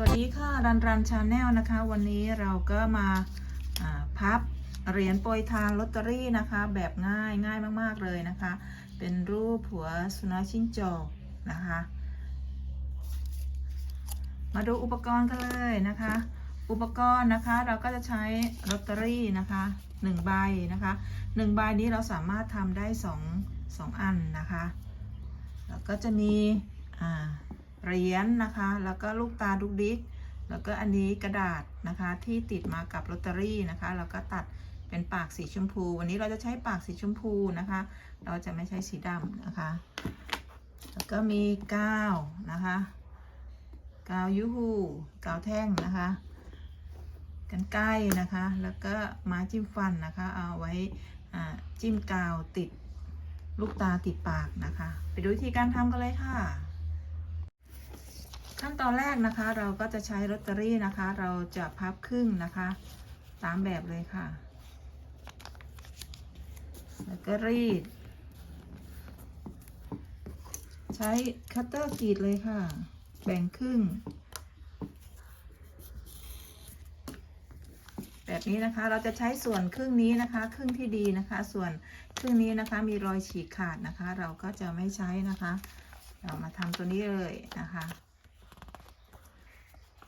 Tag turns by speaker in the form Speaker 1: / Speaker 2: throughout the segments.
Speaker 1: วัสดีค่ะรันรันชาแนลนะคะ วันนี้เราก็มาาพับเหรียญโปรยทานลอตเตอรี่นะคะ แบบง่ายง่ายมาก ๆ เลยนะคะ เป็นรูปหัวสุนัขชิ้นจอกนะคะ มาดูอุปกรณ์กันเลยนะคะ อุปกรณ์นะคะเราก็จะใช้ลอตเตอรี่นะคะหนึ่งใบนะคะหนึ่งใบนี้เราสามารถทำได้สองสองอันนะคะ แล้วก็จะมีอ่า เหรียญนะคะ แล้วก็ลูกตาดุกดิก แล้วก็อันนี้กระดาษนะคะ ที่ติดมากับลอตเตอรี่นะคะเราก็ตัดเป็นปากสีชมพู วันนี้เราจะใช้ปากสีชมพูนะคะ เราจะไม่ใช้สีดำนะคะ แล้วก็มีกาวนะคะกาวยูฮูกาวแท่งนะคะกันไกล้นะคะ แล้วก็ไม้จิ้มฟันนะคะ เอาไว้จิ้มกาวติดลูกตาติดปากนะคะ ไปดูวิธีการทำกันเลยค่ะ ขั้นตอนแรกนะคะเราก็จะใช้ลอตเตอรี่นะคะ เราจะพับครึ่งนะคะ ตามแบบเลยค่ะแล้วก็รีด ใช้คัตเตอร์กรีดเลยค่ะ แบ่งครึ่ง แบบนี้นะคะเราจะใช้ส่วนครึ่งนี้นะคะ ครึ่งที่ดีนะคะ ส่วนครึ่งนี้นะคะมีรอยฉีกขาดนะคะ เราก็จะไม่ใช้นะคะ เรามาทำตัวนี้เลยนะคะ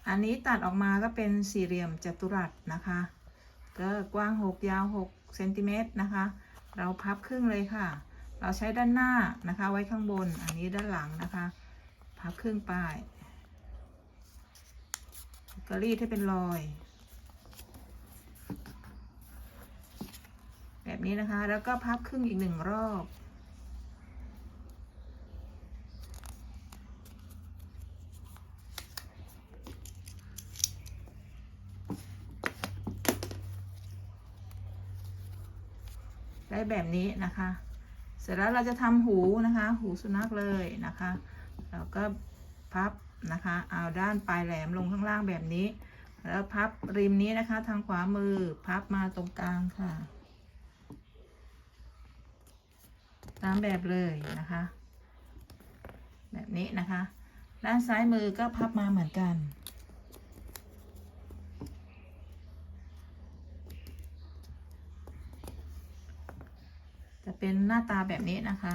Speaker 1: อันนี้ตัดออกมาก็เป็นสี่เหลี่ยมจัตุรัสนะคะ ก็กว้าง 6 ยาว6เซนติเมตรนะคะ เราพับครึ่งเลยค่ะ เราใช้ด้านหน้านะคะ ไว้ข้างบน อันนี้ด้านหลังนะคะ พับครึ่งป้ายก็รีดให้เป็นรอย แบบนี้นะคะ แล้วก็พับครึ่งอีกหนึ่งรอบ ได้แบบนี้นะคะ เสร็จแล้วเราจะทำหูนะคะ หูสุนัขเลยนะคะเราก็พับนะคะเอาด้านปลายแหลมลงข้างล่างแบบนี้ แล้วพับริมนี้นะคะ ทางขวามือพับมาตรงกลางค่ะ ตามแบบเลยนะคะ แบบนี้นะคะ ด้านซ้ายมือก็พับมาเหมือนกัน จะเป็นหน้าตาแบบนี้นะคะ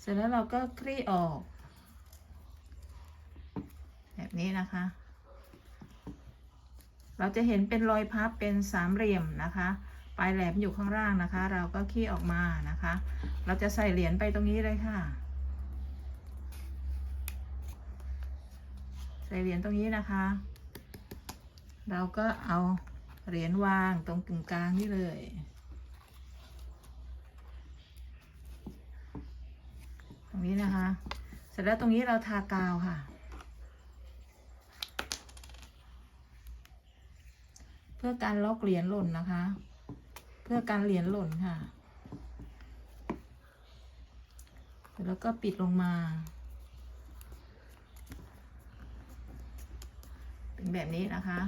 Speaker 1: เสร็จแล้วเราก็คลี่ออก แบบนี้นะคะ เราจะเห็นเป็นรอยพับเป็นสามเหลี่ยมนะคะปลายแหลมอยู่ข้างล่างนะคะ เราก็คลี่ออกมานะคะ เราจะใส่เหรียญไปตรงนี้เลยค่ะ ใส่เหรียญตรงนี้นะคะ เราก็เอา เหรียญวางตรงกึ่งกลางนี่เลยตรงนี้นะคะ เสร็จแล้วตรงนี้เราทากาวค่ะ เพื่อการล็อกเหรียญหล่นนะคะ เพื่อการเหรียญหล่นค่ะแล้วก็ปิดลงมา เป็นแบบนี้นะคะ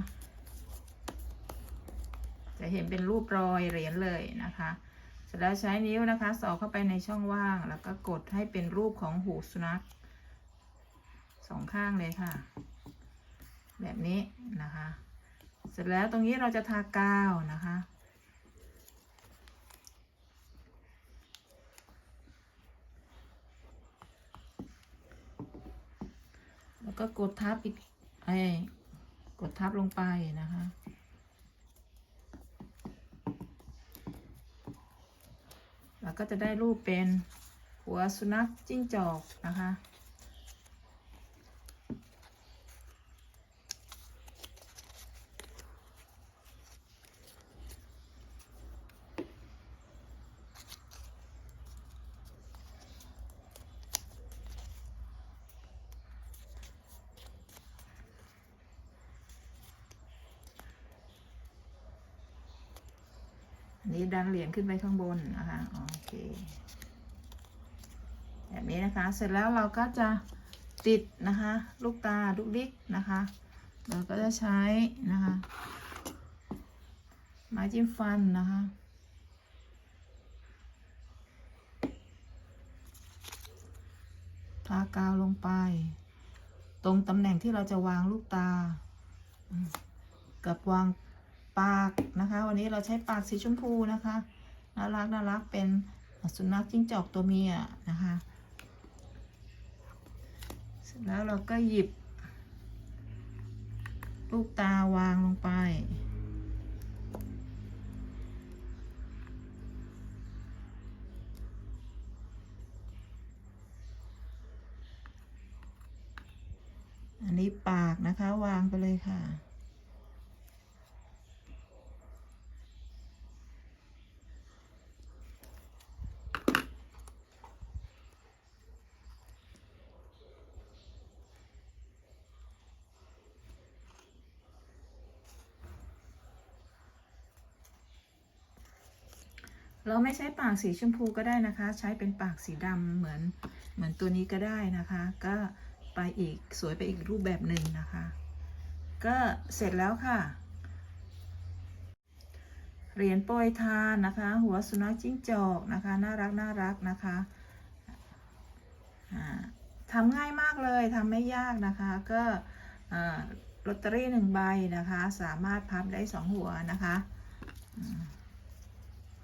Speaker 1: จะเห็นเป็นรูปรอยเหรียญเลยนะคะ เสร็จแล้วใช้นิ้วนะคะสอดเข้าไปในช่องว่าง แล้วก็กดให้เป็นรูปของหูสุนัขสองข้างเลยค่ะ แบบนี้นะคะ เสร็จแล้วตรงนี้เราจะทากาวนะคะ แล้วก็กดทับอีกไอ้กดทับลงไปนะคะ แล้ว ก็จะได้รูปเป็นหัวสุนัขจิ้งจอกนะคะ นนี้ดันเหรียญขึ้นไปข้างบนนะคะโอเคแบบนี้นะคะ เสร็จแล้วเราก็จะติดนะคะ ลูกตาลูกดิกนะคะ เราก็จะใช้นะคะ ไม้จิ้มฟันนะคะทากาวลงไป ตรงตำแหน่งที่เราจะวางลูกตา กับวาง ปากนะคะ วันนี้เราใช้ปากสีชมพูนะคะน่ารักน่ารักเป็นสุนัขจิ้งจอกตัวเมียนะคะเสร็จแล้วเราก็หยิบ ลูกตาวางลงไป อันนี้ปากนะคะวางไปเลยค่ะ เราไม่ใช้ปากสีชมพูก็ได้นะคะ ใช้เป็นปากสีดำเหมือนเหมือนตัวนี้ก็ได้นะคะ ก็ไปอีกสวยไปอีกรูปแบบหนึ่งนะคะ ก็เสร็จแล้วค่ะ เหรียญโปรยทานนะคะ หัวสุนัขจิ้งจอกนะคะน่ารักน่ารักนะคะทำง่ายมากเลยทำไม่ยากนะคะ ก็ลอตเตอรี่หนึ่งใบนะคะ สามารถพับได้สองหัวนะคะ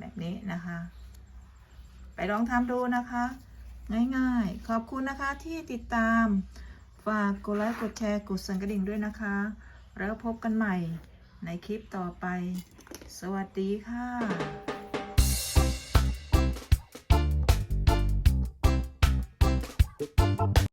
Speaker 1: แบบนี้นะคะ ไปลองทำดูนะคะ ง่ายๆ ขอบคุณนะคะที่ติดตาม ฝากกดไลค์กดแชร์กดสั่นกระดิ่งด้วยนะคะ แล้วพบกันใหม่ในคลิปต่อไป สวัสดีค่ะ